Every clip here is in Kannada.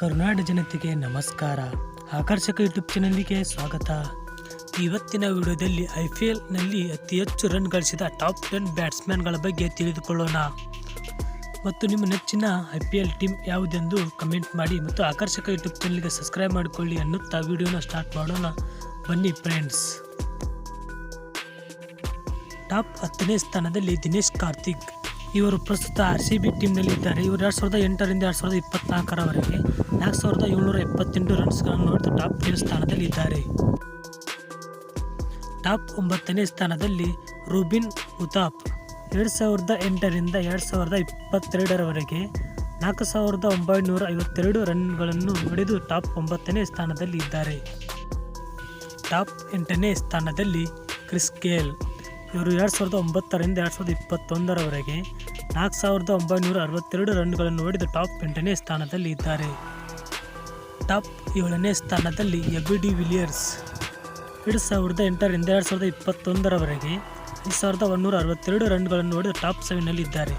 ಕರುನಾಡ ಜನತೆಗೆ ನಮಸ್ಕಾರ. ಆಕರ್ಷಕ ಯೂಟ್ಯೂಬ್ ಚಾನಲ್ಗೆ ಸ್ವಾಗತ. ಇವತ್ತಿನ ವಿಡಿಯೋದಲ್ಲಿ ಐ ಪಿ ಎಲ್ನಲ್ಲಿ ಅತಿ ಹೆಚ್ಚು ರನ್ ಗಳಿಸಿದ ಟಾಪ್ ಟೆನ್ ಬ್ಯಾಟ್ಸ್ಮನ್ಗಳ ಬಗ್ಗೆ ತಿಳಿದುಕೊಳ್ಳೋಣ. ಮತ್ತು ನಿಮ್ಮ ನೆಚ್ಚಿನ ಐ ಪಿ ಎಲ್ ಟೀಮ್ ಯಾವುದೆಂದು ಕಮೆಂಟ್ ಮಾಡಿ ಮತ್ತು ಆಕರ್ಷಕ ಯೂಟ್ಯೂಬ್ ಚಾನಲ್ಗೆ ಸಬ್ಸ್ಕ್ರೈಬ್ ಮಾಡಿಕೊಳ್ಳಿ ಅನ್ನುತ್ತಾ ವಿಡಿಯೋನ ಸ್ಟಾರ್ಟ್ ಮಾಡೋಣ. ಬನ್ನಿ ಫ್ರೆಂಡ್ಸ್ ಟಾಪ್ ಹತ್ತನೇ ಸ್ಥಾನದಲ್ಲಿ ದಿನೇಶ್ ಕಾರ್ತಿಕ್. ಇವರು ಪ್ರಸ್ತುತ ಆರ್ ಸಿ ಬಿ ಟೀಮ್ನಲ್ಲಿದ್ದಾರೆ ಇವರು ಎರಡು ಸಾವಿರದ ಎಂಟರಿಂದ ಎರಡು ಸಾವಿರದ ಇಪ್ಪತ್ನಾಲ್ಕರವರೆಗೆ ನಾಲ್ಕು ಸಾವಿರದ ಏಳ್ನೂರ ಎಪ್ಪತ್ತೆಂಟು ರನ್ಸ್ಗಳನ್ನು ಹೊಡೆದು ಟಾಪ್ ಟೆನ್ ಸ್ಥಾನದಲ್ಲಿ ಇದ್ದಾರೆ ಟಾಪ್ ಒಂಬತ್ತನೇ ಸ್ಥಾನದಲ್ಲಿ ರೂಬಿನ್ ಉತಾಪ್ ಎರಡು ಸಾವಿರದ ಎಂಟರಿಂದ ಎರಡು ಸಾವಿರದ ಇಪ್ಪತ್ತೆರಡರವರೆಗೆ ನಾಲ್ಕು ಸಾವಿರದ ಒಂಬೈನೂರ ಐವತ್ತೆರಡು ರನ್ಗಳನ್ನು ಹೊಡೆದು ಟಾಪ್ ಒಂಬತ್ತನೇ ಸ್ಥಾನದಲ್ಲಿ ಇದ್ದಾರೆ. ಟಾಪ್ ಎಂಟನೇ ಸ್ಥಾನದಲ್ಲಿ ಕ್ರಿಸ್ ಗೇಲ್. ಇವರು ಎರಡು ಸಾವಿರದ ಒಂಬತ್ತರಿಂದ ಎರಡು ಸಾವಿರದ ಇಪ್ಪತ್ತೊಂದರವರೆಗೆ ನಾಲ್ಕು ಸಾವಿರದ ಒಂಬೈನೂರ ಅರವತ್ತೆರಡು ರನ್ಗಳನ್ನು ಹೊಡೆದು ಟಾಪ್ ಎಂಟನೇ ಸ್ಥಾನದಲ್ಲಿ ಇದ್ದಾರೆ. ಟಾಪ್ ಏಳನೇ ಸ್ಥಾನದಲ್ಲಿ ಎಬಿ ಡಿ ವಿಲಿಯರ್ಸ್. ಎರಡು ಸಾವಿರದ ಎಂಟರಿಂದ ಎರಡು ಸಾವಿರದ ಇಪ್ಪತ್ತೊಂದರವರೆಗೆ ಐದು ಸಾವಿರದ ಒಂದೂರ ಅರವತ್ತೆರಡು ರನ್ಗಳನ್ನು ಹೊಡೆದು ಟಾಪ್ ಸೆವೆನ್ನಲ್ಲಿದ್ದಾರೆ.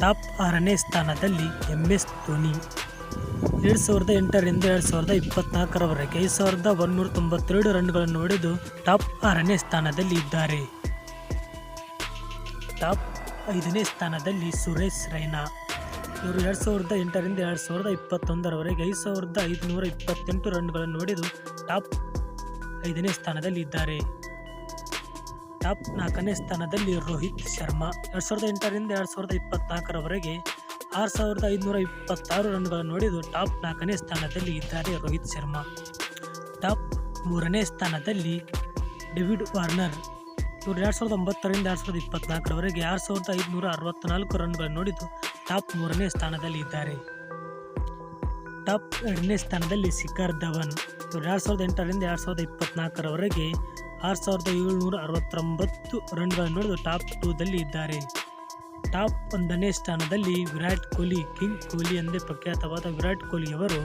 ಟಾಪ್ ಆರನೇ ಸ್ಥಾನದಲ್ಲಿ ಎಂ ಎಸ್ ಧೋನಿ. ಎರಡು ಸಾವಿರದ ಎಂಟರಿಂದ ಎರಡು ಸಾವಿರದ ಇಪ್ಪತ್ನಾಲ್ಕರವರೆಗೆ ಐದು ಸಾವಿರದ ಒಂದೂರ ತೊಂಬತ್ತೆರಡು ರನ್ಗಳನ್ನು ಹೊಡೆದು ಟಾಪ್ ಆರನೇ ಸ್ಥಾನದಲ್ಲಿ ಇದ್ದಾರೆ. ಟಾಪ್ ಐದನೇ ಸ್ಥಾನದಲ್ಲಿ ಸುರೇಶ್ ರೈನಾ. ಇವರು ಎರಡು ಸಾವಿರದ ಎಂಟರಿಂದ ಎರಡು ಸಾವಿರದ ಇಪ್ಪತ್ತೊಂದರವರೆಗೆ ಐದು ಸಾವಿರದ ಐದುನೂರ ಇಪ್ಪತ್ತೆಂಟು ರನ್ಗಳನ್ನು ಹೊಡೆದು ಟಾಪ್ ಐದನೇ ಸ್ಥಾನದಲ್ಲಿ ಇದ್ದಾರೆ ಟಾಪ್ ನಾಲ್ಕನೇ ಸ್ಥಾನದಲ್ಲಿ ರೋಹಿತ್ ಶರ್ಮಾ. ಎರಡು ಸಾವಿರದ ಎಂಟರಿಂದ ಎರಡು ಸಾವಿರದ ಇಪ್ಪತ್ನಾಲ್ಕರವರೆಗೆ ಆರು ಸಾವಿರದ ಐದುನೂರ ಇಪ್ಪತ್ತಾರು ರನ್ಗಳನ್ನು ನೋಡಿದು ಟಾಪ್ ನಾಲ್ಕನೇ ಸ್ಥಾನದಲ್ಲಿ ಇದ್ದಾರೆ ರೋಹಿತ್ ಶರ್ಮಾ. ಟಾಪ್ ಮೂರನೇ ಸ್ಥಾನದಲ್ಲಿ ಡೇವಿಡ್ ವಾರ್ನರ್. ಇವರು ಎರಡು ಸಾವಿರದ ಒಂಬತ್ತರಿಂದ ಎರಡು ಸಾವಿರದ ಇಪ್ಪತ್ನಾಲ್ಕರವರೆಗೆ ಆರು ಸಾವಿರದ ಐದುನೂರ ಅರವತ್ತ್ನಾಲ್ಕು ರನ್ಗಳನ್ನು ನೋಡಿದ್ದು ಟಾಪ್ ಮೂರನೇ ಸ್ಥಾನದಲ್ಲಿ ಇದ್ದಾರೆ ಟಾಪ್ ಎರಡನೇ ಸ್ಥಾನದಲ್ಲಿ ಶಿಖರ್ ಧವನ್. ಇವರು ಎರಡು ಸಾವಿರದ ಎಂಟರಿಂದ ಎರಡು ಸಾವಿರದ ಇಪ್ಪತ್ನಾಲ್ಕರವರೆಗೆ ಆರು ಸಾವಿರದ ಏಳ್ನೂರ ಅರವತ್ತೊಂಬತ್ತು ರನ್ಗಳನ್ನು ನೋಡಿದು ಟಾಪ್ ಟೂದಲ್ಲಿ ಇದ್ದಾರೆ. ಟಾಪ್ ಒಂದನೇ ಸ್ಥಾನದಲ್ಲಿ ವಿರಾಟ್ ಕೊಹ್ಲಿ, ಕಿಂಗ್ ಕೊಹ್ಲಿ ಎಂದೇ ಪ್ರಖ್ಯಾತವಾದ ವಿರಾಟ್ ಕೊಹ್ಲಿಯವರು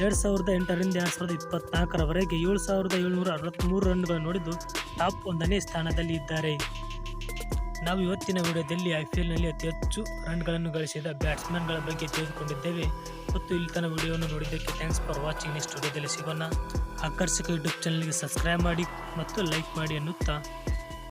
ಎರಡು ಸಾವಿರದ ಎಂಟರಿಂದ ಎರಡು ಸಾವಿರದ ಇಪ್ಪತ್ನಾಲ್ಕರವರೆಗೆ ಏಳು ಸಾವಿರದ ಏಳ್ನೂರ ಅರವತ್ತ್ಮೂರು ರನ್ಗಳನ್ನು ನೋಡಿದ್ದು ಟಾಪ್ ಒಂದನೇ ಸ್ಥಾನದಲ್ಲಿ ಇದ್ದಾರೆ. ನಾವು ಇವತ್ತಿನ ವಿಡಿಯೋದಲ್ಲಿ ಐ ಪಿ ಎಲ್ನಲ್ಲಿ ಅತಿ ಹೆಚ್ಚು ರನ್ಗಳನ್ನು ಗಳಿಸಿದ ಬ್ಯಾಟ್ಸ್ಮನ್ಗಳ ಬಗ್ಗೆ ತಿಳಿದುಕೊಂಡಿದ್ದೇವೆ ಮತ್ತು ಇಲ್ಲಿ ತನ್ನ ವಿಡಿಯೋವನ್ನು ನೋಡಿದ್ದಕ್ಕೆ ಥ್ಯಾಂಕ್ಸ್ ಫಾರ್ ವಾಚಿಂಗ್. ನೆಕ್ಸ್ಟ್ ವಿಡಿಯೋದಲ್ಲಿ ಸಿಗೋಣ. ಆಕರ್ಷಕ ಯೂಟ್ಯೂಬ್ ಚಾನಲ್ಗೆ ಸಬ್ಸ್ಕ್ರೈಬ್ ಮಾಡಿ ಮತ್ತು ಲೈಕ್ ಮಾಡಿ ಅನ್ನುತ್ತಾ